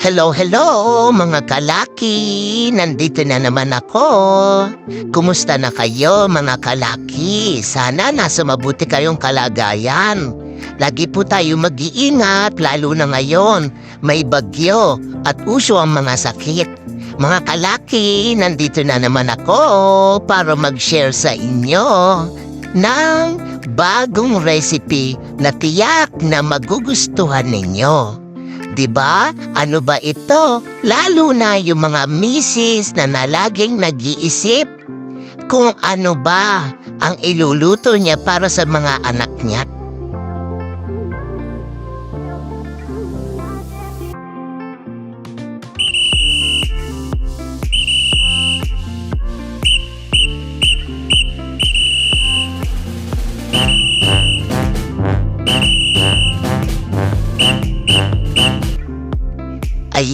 Hello, hello mga kalaki! Nandito na naman ako. Kumusta na kayo mga kalaki? Sana nasa mabuti kayong kalagayan. Lagi po tayo mag-iingat lalo na ngayon. May bagyo at uso ang mga sakit. Mga kalaki, nandito na naman ako para mag-share sa inyo ng bagong recipe na tiyak na magugustuhan ninyo. Ba? Ano ba ito? Lalo na yung mga misis na nalaging nag-iisip kung ano ba ang iluluto niya para sa mga anak niya.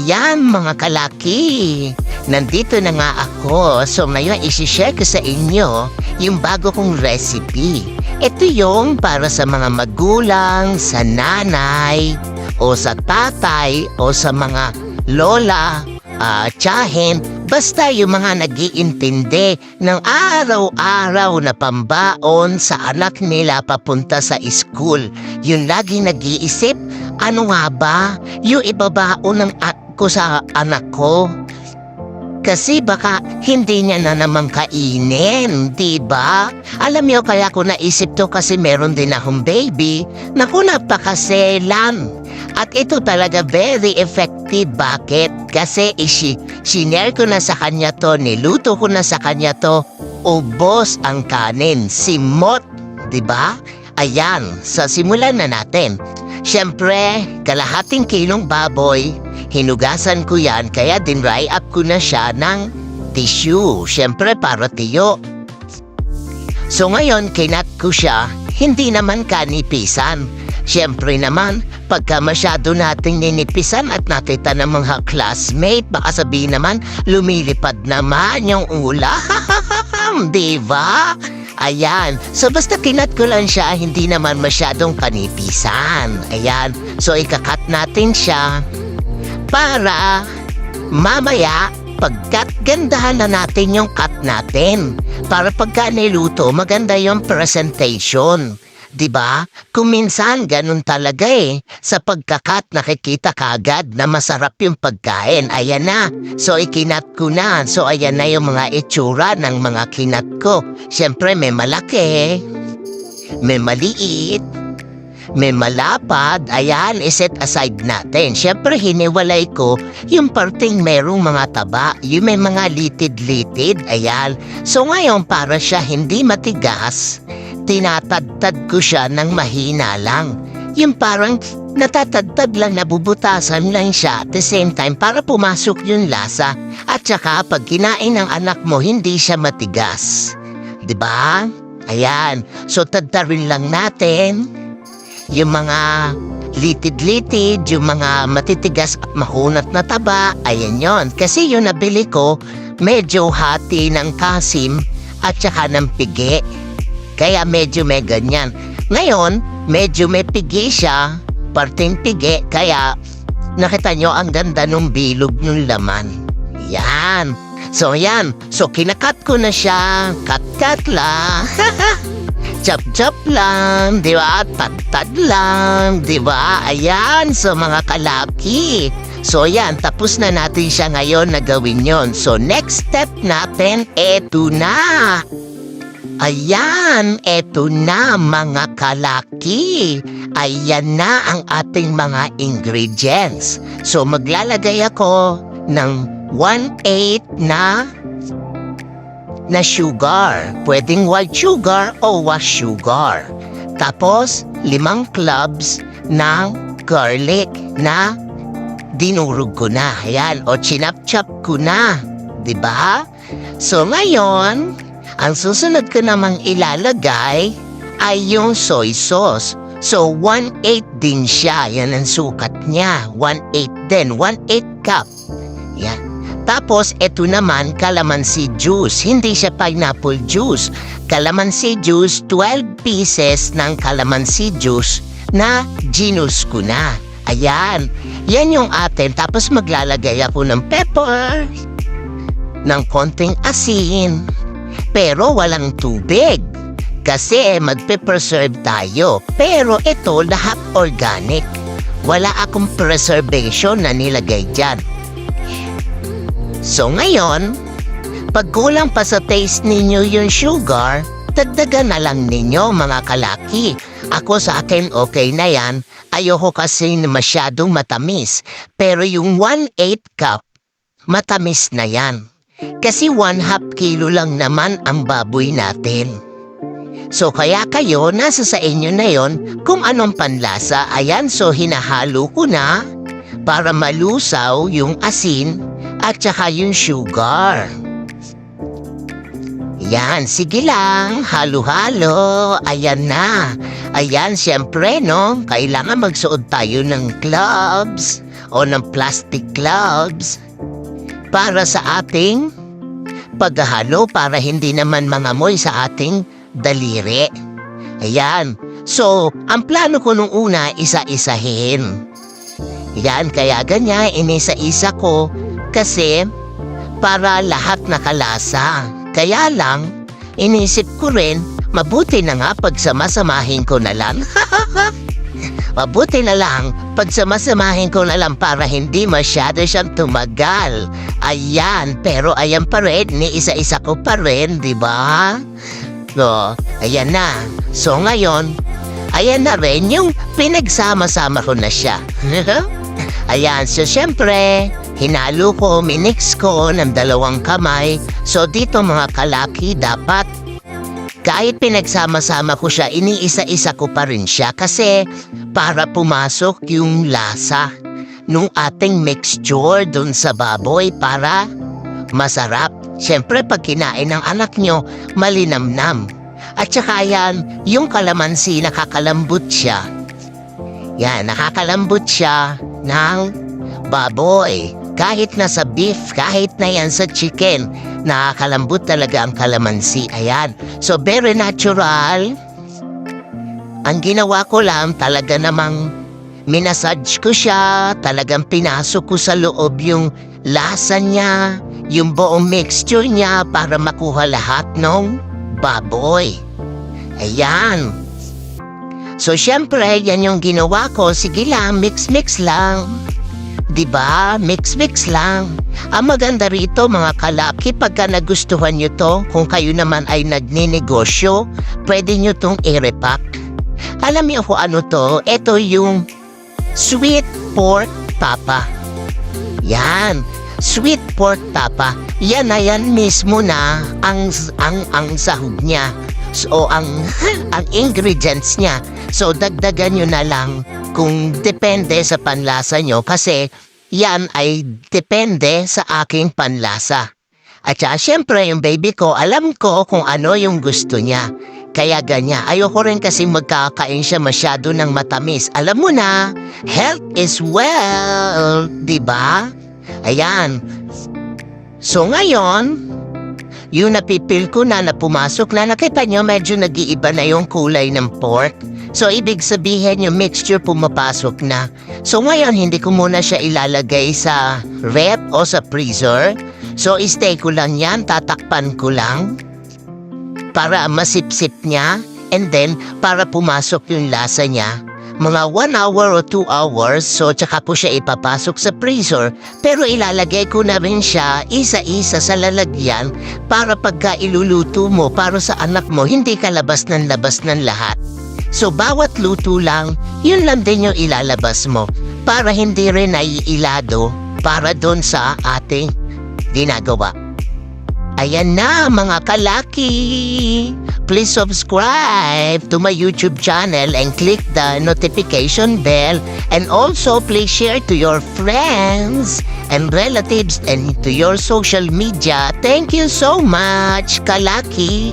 Ayan mga kalaki, nandito na nga ako. So ngayon isishare ko sa inyo yung bago kong recipe. Ito yung para sa mga magulang, sa nanay, o sa tatay, o sa mga lola, ah, tiyahin, basta yung mga nagiintindi ng araw-araw na pambaon sa anak nila papunta sa school. Yung laging nag-iisip, ano nga ba yung ibabaon ng ko sa anak ko? Kasi baka hindi niya na naman kainin, di ba? Alam niyo kaya ko naisip to kasi meron din akong baby. Naku, napakaselan. At ito talaga very effective. Bakit? Kasi isi, sinare ko na sa kanya to, niluto ko na sa kanya to, ubos ang kanin, simot, di ba? Ayan, sa simulan na natin. Siyempre, kalahating kilong baboy, hinugasan ko yan kaya dinry up ko na siya ng tissue. Siyempre, para tiyo. So ngayon, kinat ko siya, hindi naman kanipisan. Siyempre naman, pagka masyado nating ninipisan at nakita ng mga classmate, baka sabihin naman, lumilipad naman yung ula. Di ba? Ayan. So basta kinat ko lang siya, hindi naman masyadong kanipisan. Ayan. So ikakat natin siya para mamaya pagkat gandahan na natin yung cut natin. Para pagka niluto, maganda yung presentation. 'Di ba? Kung minsan ganun talaga eh. Sa pagkakat nakikita kagad na masarap yung pagkain. Ayan na. So ikinat ko na. So ayan na yung mga itsura ng mga kinat ko. Siyempre may malaki. May maliit. May malapad, ayan, iset aside natin. Siyempre, hiniwalay ko yung parting merong mga taba, yung may mga litid-litid, ayan. So ngayon, para siya hindi matigas, tinatadtad ko siya ng mahina lang. Yung parang natatadtad lang, nabubutasan lang siya at the same time para pumasok yung lasa. At saka pag kinain ng anak mo, hindi siya matigas. ba? Ayan. So tadtarin lang natin yung mga litid-litid, yung mga matitigas at mahunat na taba, ayan yon. Kasi yung nabili ko, medyo hati ng kasim at saka ng pigi. Kaya medyo may ganyan. Ngayon, medyo may pigi siya, parting pigi, kaya nakita nyo ang ganda ng bilog ng laman. Yan. So yan, so kinakat ko na siya, kat-kat lang. Chop-chop lang, di ba? At Tad-tad lang, di ba? Ayan, so mga kalaki. So yan, tapos na natin siya ngayon na gawin yon. So next step natin, eto na. Ayan, eto na mga kalaki. Ayan na ang ating mga ingredients. So maglalagay ako ng 1/8 na na sugar. Pwedeng white sugar o wash sugar. Tapos, limang clubs ng garlic na dinurog ko na. Ayan, o chinap-chop ko na. ba? So ngayon, ang susunod ko namang ilalagay ay yung soy sauce. So, 1/8 din siya. Yan ang sukat niya. 1/8 din. 1/8 cup. Yan. Tapos, eto naman, calamansi juice. Hindi siya pineapple juice. Calamansi juice, 12 pieces ng calamansi juice na ginus ko na. Ayan, yan yung atin. Tapos maglalagay ako ng pepper, ng konting asin, pero walang tubig. Kasi magpe-preserve tayo. Pero ito lahat organic. Wala akong preservation na nilagay dyan. So ngayon, pag kulang pa sa taste ninyo yung sugar, dagdagan na lang ninyo mga kalaki. Ako sa akin okay na yan. Ayoko kasi masyadong matamis. Pero yung 1-8 cup, matamis na yan. Kasi 1 half kilo lang naman ang baboy natin. So kaya kayo, nasa sa inyo na yon kung anong panlasa. Ayan, so hinahalo ko na para malusaw yung asin at saka yung sugar. Yan, sige lang, halo-halo, ayan na. Ayan, siyempre no, kailangan magsuot tayo ng gloves o ng plastic gloves para sa ating paghahalo para hindi naman mangamoy sa ating daliri. Ayan, so ang plano ko nung una isa-isahin. Yan, kaya ganyan, inisa-isa ko kasi para lahat nakalasa. Kaya lang, inisip ko rin, mabuti na nga pagsamasamahin ko na lang. mabuti na lang, pagsamasamahin ko na lang para hindi masyado siyang tumagal. Ayan, pero ayan pa rin, ni isa-isa ko pa rin, di ba? So, ayan na. So ngayon, ayan na rin yung pinagsama-sama ko na siya. ayan, so syempre, Hinalo ko, minix ko ng dalawang kamay. So dito mga kalaki, dapat kahit pinagsama-sama ko siya, iniisa-isa ko pa rin siya kasi para pumasok yung lasa nung ating mixture dun sa baboy para masarap. Siyempre pag kinain ng anak nyo, malinamnam. At saka yan, yung kalamansi nakakalambot siya. Yan, nakakalambot siya ng baboy. Kahit na sa beef, kahit na yan sa chicken, nakakalambot talaga ang kalamansi. Ayan. So, very natural. Ang ginawa ko lang, talaga namang minasage ko siya, talagang pinasok ko sa loob yung lasa niya, yung buong mixture niya para makuha lahat ng baboy. Ayan. So, syempre, yan yung ginawa ko. Sige lang, mix-mix lang. 'Di ba? Mix-mix lang. Ang maganda rito mga kalaki pagka nagustuhan nyo to, kung kayo naman ay nagninegosyo, pwede nyo tong i-repack. Alam niyo kung ano to? Ito yung sweet pork tapa. Yan. Sweet pork tapa. Yan na yan mismo na ang ang ang sahog niya. So ang ang ingredients niya. So dagdagan nyo na lang kung depende sa panlasa nyo kasi yan ay depende sa aking panlasa. At saka syempre yung baby ko, alam ko kung ano yung gusto niya. Kaya ganyan, ayoko rin kasi magkakain siya masyado ng matamis. Alam mo na, health is well, di ba? Ayan. So ngayon, yung napipil ko na na pumasok na, nakita nyo medyo nag-iiba na yung kulay ng pork. So, ibig sabihin yung mixture pumapasok na. So, ngayon, hindi ko muna siya ilalagay sa rep o sa freezer. So, stay ko lang yan, tatakpan ko lang para masipsip niya and then para pumasok yung lasa niya. Mga 1 hour o 2 hours, so tsaka po siya ipapasok sa freezer. Pero ilalagay ko na rin siya isa-isa sa lalagyan para pagka iluluto mo para sa anak mo, hindi ka labas ng labas ng lahat. So bawat luto lang, yun lang din yung ilalabas mo para hindi rin naiilado para doon sa ating ginagawa. Ayan na mga kalaki! Please subscribe to my YouTube channel and click the notification bell and also please share to your friends and relatives and to your social media. Thank you so much, kalaki!